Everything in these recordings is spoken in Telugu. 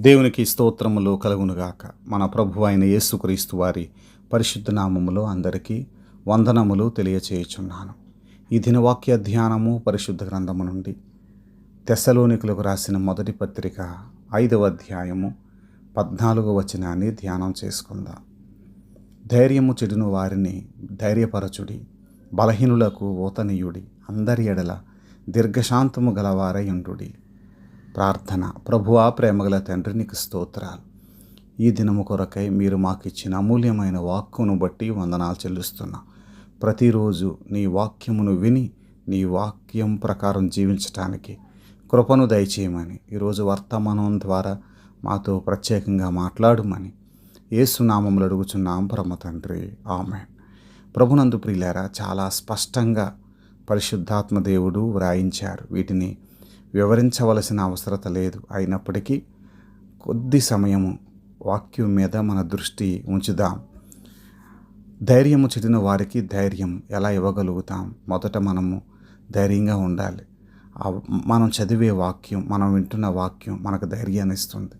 దేవునికి స్తోత్రములు కలుగునుగాక. మన ప్రభు అయిన యేసుక్రీస్తు వారి పరిశుద్ధ నామములో అందరికీ వందనములు తెలియచేయుచున్నాను. ఈ దినవాక్య ధ్యానము పరిశుద్ధ గ్రంథము నుండి తెసలోనికులకు రాసిన మొదటి పత్రిక ఐదవ అధ్యాయము పద్నాలుగవ వచనాన్ని ధ్యానం చేసుకుందాం. ధైర్యము చెడును వారిని ధైర్యపరచుడి బలహీనులకు ఓతనీయుడి అందరి ఎడల దీర్ఘశాంతము గలవారై ఉండుడి. ప్రార్థన. ప్రభువా ప్రేమగల తండ్రి నీకు స్తోత్రాలు. ఈ దినము కొరకై మీరు మాకు ఇచ్చిన అమూల్యమైన వాక్కును బట్టి వందనాలు చెల్లిస్తున్నా. ప్రతిరోజు నీ వాక్యమును విని నీ వాక్యం ప్రకారం జీవించటానికి కృపను దయచేయమని ఈరోజు వర్తమానం ద్వారా మాతో ప్రత్యేకంగా మాట్లాడుమని ఏసునామములు అడుగుచున్నాం పరమ తండ్రి. ఆమె ప్రభునందు ప్రియులారా చాలా స్పష్టంగా పరిశుద్ధాత్మ దేవుడు వ్రాయించారు. వీటిని వివరించవలసిన అవసరత లేదు. అయినప్పటికీ కొద్ది సమయము వాక్యం మీద మన దృష్టి ఉంచుదాం. ధైర్యము చెడిన వారికి ధైర్యం ఎలా ఇవ్వగలుగుతాం? మొదట మనము ధైర్యంగా ఉండాలి. మనం చదివే వాక్యం మనం వింటున్న వాక్యం మనకు ధైర్యాన్ని ఇస్తుంది.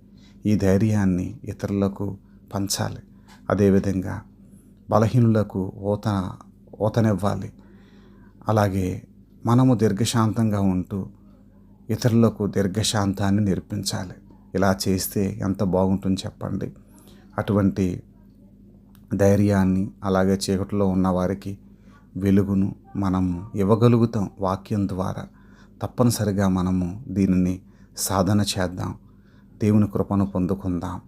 ఈ ధైర్యాన్ని ఇతరులకు పంచాలి. అదేవిధంగా బలహీనులకు ఓత ఓతనివ్వాలి. అలాగే మనము దీర్ఘశాంతంగా ఉంటూ ఇతరులకు దీర్ఘశాంతాన్ని నేర్పించాలి. ఇలా చేస్తే ఎంత బాగుంటుంది చెప్పండి. అటువంటి ధైర్యాన్ని అలాగే చీకటిలో ఉన్నవారికి వెలుగును మనము ఇవ్వగలుగుతాం వాక్యం ద్వారా. తప్పనిసరిగా మనము దీనిని సాధన చేద్దాం. దేవుని కృపను పొందుకుందాం.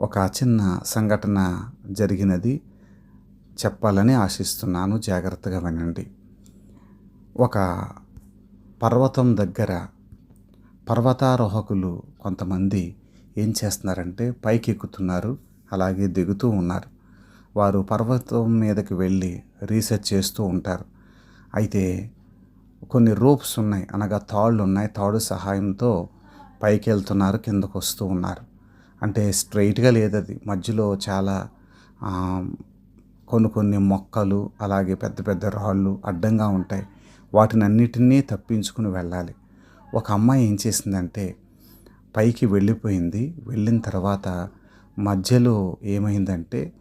ఒక చిన్న సంఘటన జరిగినది చెప్పాలని ఆశిస్తున్నాను. జాగ్రత్తగా వినండి. ఒక పర్వతం దగ్గర పర్వతారోహకులు కొంతమంది ఏం చేస్తున్నారంటే పైకి ఎక్కుతున్నారు అలాగే దిగుతూ ఉన్నారు. వారు పర్వతం మీదకి వెళ్ళి రీసెర్చ్ చేస్తూ ఉంటారు. అయితే కొన్ని రోప్స్ ఉన్నాయి అనగా తాళ్ళు ఉన్నాయి. తాడు సహాయంతో పైకి వెళ్తున్నారు కిందకు వస్తూ ఉన్నారు. అంటే స్ట్రైట్గా లేదది మధ్యలో చాలా కొన్ని కొన్ని మొక్కలు అలాగే పెద్ద పెద్ద రాళ్ళు అడ్డంగా ఉంటాయి. వాటినన్నిటినీ తప్పించుకుని వెళ్ళాలి. ఒక అమ్మాయి ఏం చేసిందంటే పైకి వెళ్ళిపోయింది. వెళ్ళిన తర్వాత మధ్యలో ఏమైందంటే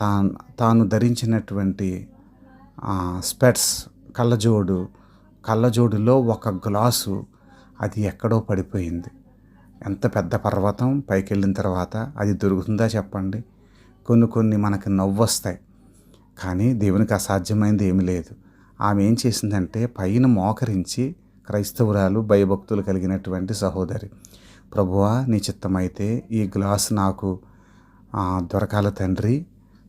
తాను తాను ధరించినటువంటి స్పెట్స్ కళ్ళజోడు కళ్ళజోడులో ఒక గ్లాసు అది ఎక్కడో పడిపోయింది. ఎంత పెద్ద పర్వతం పైకి వెళ్ళిన తర్వాత అది దొరుకుతుందా చెప్పండి. కొన్ని కొన్ని మనకి నవ్వు వస్తాయి కానీ దేవునికి అసాధ్యమైనది ఏమీ లేదు. ఆమె ఏం చేసిందంటే పైన మోకరించి క్రైస్తవురాలు భయభక్తులు కలిగినటువంటి సహోదరి. ప్రభువా నీ చిత్తమైతే ఈ గ్లాస్ నాకు దొరకాలి తండ్రి.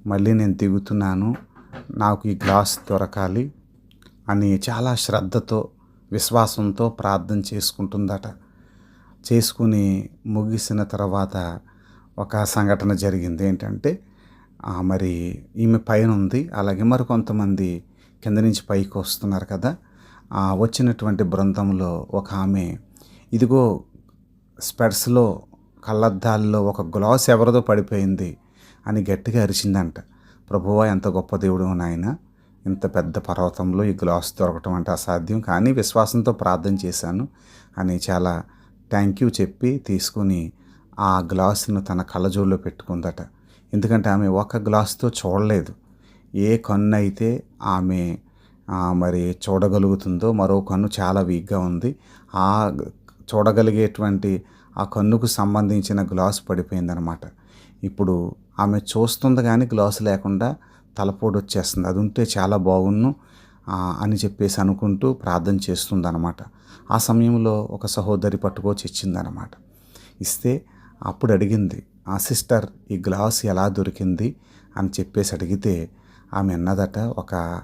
మళ్ళీ నేను దిగుతున్నాను. నాకు ఈ గ్లాస్ దొరకాలి అని చాలా శ్రద్ధతో విశ్వాసంతో ప్రార్థన చేసుకుంటుందట. చేసుకుని ముగిసిన తర్వాత ఒక సంఘటన జరిగింది. ఏంటంటే మరి ఈమె పైన ఉంది అలాగే మరి కొంతమంది కింద నుంచి పైకి వస్తున్నారు కదా ఆ వచ్చినటువంటి బృందంలో ఒక ఆమె ఇదిగో స్పెడ్స్లో కళ్ళద్దాల్లో ఒక గ్లాస్ ఎవరిదో పడిపోయింది అని గట్టిగా అరిచిందంట. ప్రభువా ఎంత గొప్ప దేవుడు నాయన ఇంత పెద్ద పర్వతంలో ఈ గ్లాస్ దొరకటం అంటే అసాధ్యం కానీ విశ్వాసంతో ప్రార్థన చేశాను అని చాలా థ్యాంక్ యూ చెప్పి తీసుకుని ఆ గ్లాసును తన కళ్ళజోడులో పెట్టుకుందట. ఎందుకంటే ఆమె ఒక గ్లాస్తో చూడలేదు. ఏ కన్ను అయితే ఆమె మరి చూడగలుగుతుందో మరో కన్ను చాలా వీక్గా ఉంది. ఆ చూడగలిగేటువంటి ఆ కన్నుకు సంబంధించిన గ్లాస్ పడిపోయిందనమాట. ఇప్పుడు ఆమె చూస్తుంది కానీ గ్లాస్ లేకుండా తలపోటు వచ్చేస్తుంది. అది ఉంటే చాలా బాగున్ను అని చెప్పేసి అనుకుంటూ ప్రార్థన చేస్తుంది అనమాట ఆ సమయంలో ఒక సహోదరి పట్టుకొచ్చి ఇచ్చిందనమాట ఇస్తే అప్పుడు అడిగింది ఆ సిస్టర్ ఈ గ్లాస్ ఎలా దొరికింది? అని చెప్పేసి అడిగితే ఆమె అన్నదట ఒక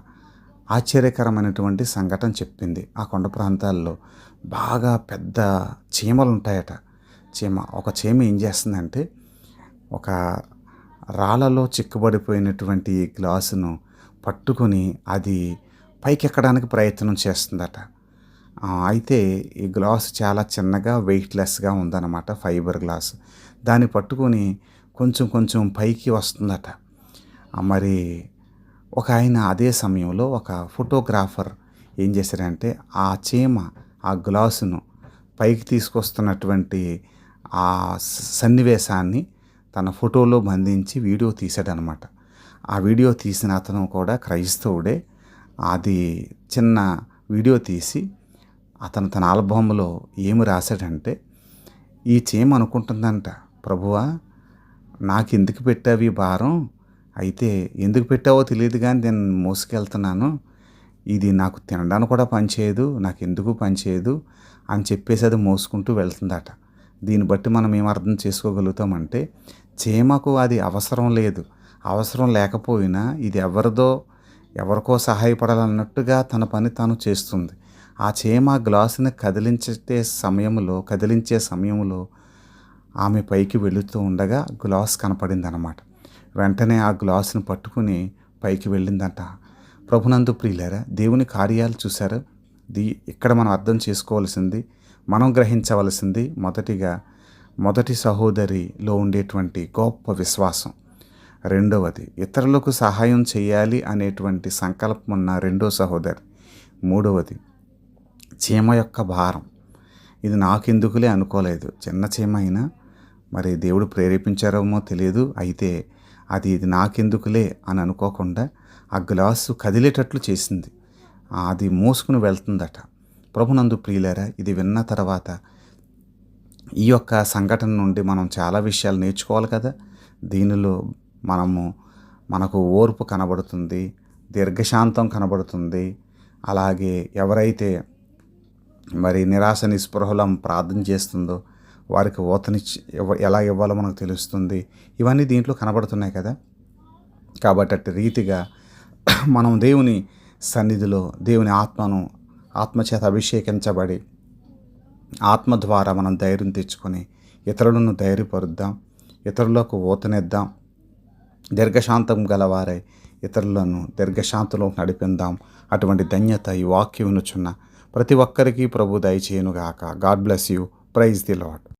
ఆశ్చర్యకరమైనటువంటి సంఘటన చెప్పింది. ఆ కొండ ప్రాంతాల్లో బాగా పెద్ద చీమలు ఉంటాయట. చీమ ఒక చీమ ఏం చేస్తుందంటే ఒక రాళ్ళలో చిక్కుబడిపోయినటువంటి గ్లాసును పట్టుకొని అది పైకెక్కడానికి ప్రయత్నం చేస్తుందట. అయితే ఈ గ్లాస్ చాలా చిన్నగా వెయిట్లెస్గా ఉందన్నమాట ఫైబర్ గ్లాస్. దాన్ని పట్టుకొని కొంచెం కొంచెం పైకి వస్తుందట. మరి ఒక ఆయన అదే సమయంలో ఒక ఫోటోగ్రాఫర్ ఏం చేశారంటే ఆ చీమ ఆ గ్లాసును పైకి తీసుకొస్తున్నటువంటి ఆ సన్నివేశాన్ని తన ఫోటోలో బంధించి వీడియో తీశాడనమాట. ఆ వీడియో తీసిన అతను కూడా క్రైస్తవుడే. అది చిన్న వీడియో తీసి అతను తన ఆల్బమ్లో ఏమి రాశాడంటే ఈ చీమ అనుకుంటుందంట ప్రభువా నాకు ఎందుకు పెట్టావు ఈ భారం? అయితే ఎందుకు పెట్టావో తెలియదు కానీ నేను మోసుకెళ్తున్నాను. ఇది నాకు తినడానికి కూడా పనిచేయదు నాకు ఎందుకు పనిచేయదు అని చెప్పేసి అది మోసుకుంటూ వెళ్తుందట. దీన్ని బట్టి మనం ఏం అర్థం చేసుకోగలుగుతామంటే చీమకు అది అవసరం లేదు. అవసరం లేకపోయినా ఇది ఎవరిదో ఎవరికో సహాయపడాలన్నట్టుగా తన పని తాను చేస్తుంది. ఆ చీమ గ్లాసుని కదిలించే సమయంలో కదిలించే సమయంలో ఆమె పైకి వెళుతూ ఉండగా గ్లాస్ కనపడింది అనమాట వెంటనే ఆ గ్లాసుని పట్టుకుని పైకి వెళ్ళిందంట. ప్రభునందు ప్రియులారా దేవుని కార్యాలు చూశారు. ది ఇక్కడ మనం అర్థం చేసుకోవాల్సింది మనం గ్రహించవలసింది మొదటిగా మొదటి సహోదరిలో ఉండేటువంటి గొప్ప విశ్వాసం. రెండవది ఇతరులకు సహాయం చేయాలి అనేటువంటి సంకల్పం ఉన్న రెండో సహోదరి. మూడవది చీమ యొక్క భారం. ఇది నాకెందుకులే అనుకోలేదు. చిన్న చీమ అయినా మరి దేవుడు ప్రేరేపించారేమో తెలియదు. అయితే అది ఇది నాకెందుకులే అని అనుకోకుండా ఆ గ్లాసు కదిలేటట్లు చేసింది. అది మోసుకుని వెళ్తుందట. ప్రభునందు ప్రియులారా ఇది విన్న తర్వాత ఈ యొక్క సంఘటన నుండి మనం చాలా విషయాలు నేర్చుకోవాలి కదా. దీనిలో మనము మనకు ఓర్పు కనబడుతుంది దీర్ఘశాంతం కనబడుతుంది. అలాగే ఎవరైతే మరి నిరాశ నిస్పృహలం ప్రార్థన చేస్తుందో వారికి ఓతని ఎలా ఇవ్వాలో మనకు తెలుస్తుంది. ఇవన్నీ దీంట్లో కనబడుతున్నాయి కదా. కాబట్టి అట్టి రీతిగా మనం దేవుని సన్నిధిలో దేవుని ఆత్మను ఆత్మచేత అభిషేకించబడి ఆత్మ ద్వారా మనం ధైర్యం తెచ్చుకొని ఇతరులను ధైర్యపరుద్దాం ఇతరులకు ఓతనిద్దాం దీర్ఘశాంతం గలవారై ఇతరులను దీర్ఘశాంతంలో నడిపిందాం అటువంటి ధన్యత ఈ వాక్యం వినుచున్న ప్రతి ఒక్కరికి ప్రభు దయచేయునుగాక. God bless you praise the Lord